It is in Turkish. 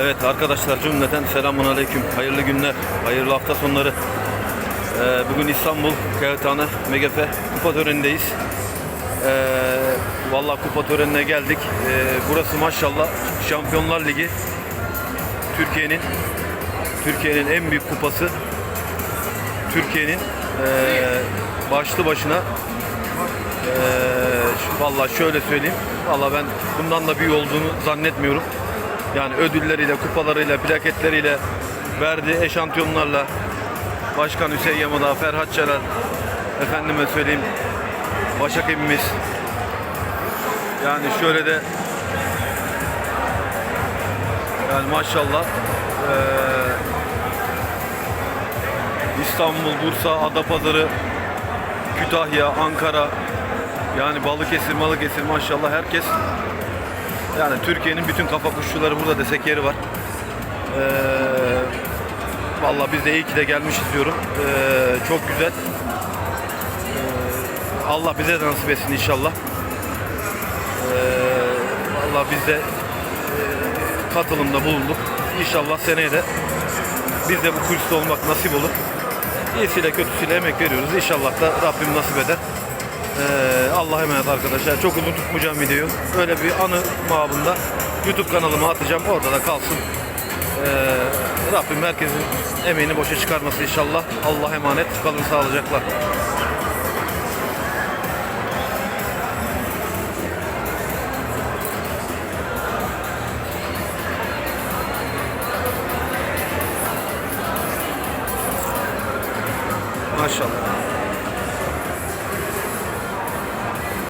Evet arkadaşlar cümleten selamun aleyküm. Hayırlı günler, hayırlı hafta sonları. Ee, bugün İstanbul Kağıthane Megafe kupa törenindeyiz. Ee, Valla kupa törenine geldik. Ee, burası maşallah Şampiyonlar Ligi. Türkiye'nin Türkiye'nin en büyük kupası. Türkiye'nin ee, başlı başına ee, şu- Vallahi şöyle söyleyeyim. Vallahi ben bundan da büyük olduğunu zannetmiyorum. Yani ödülleriyle, kupalarıyla, plaketleriyle, verdiği eşantiyonlarla Başkan Hüseyin Yamada, Ferhat Çarar, efendime söyleyeyim Başak Emimiz. Yani şöyle de yani maşallah eee, İstanbul, Bursa, Adapazarı, Kütahya, Ankara yani Balıkesir, Malıkesir maşallah herkes yani Türkiye'nin bütün kafa kuşçuları burada desek yeri var. Ee, vallahi biz de iyi ki de gelmişiz diyorum. Ee, çok güzel. Ee, Allah bize de nasip etsin inşallah. Ee, vallahi biz de e, katılımda bulunduk. İnşallah seneye de biz de bu kuliste olmak nasip olur. İyisiyle kötüsüyle emek veriyoruz. İnşallah da Rabbim nasip eder. Ee, Allah'a emanet arkadaşlar. Çok uzun tutmayacağım videoyu. Öyle bir anı mabında YouTube kanalıma atacağım. Orada da kalsın. Ee, Rabbim herkesin emeğini boşa çıkarmasın inşallah. Allah'a emanet. Kalın sağlıcakla. Maşallah.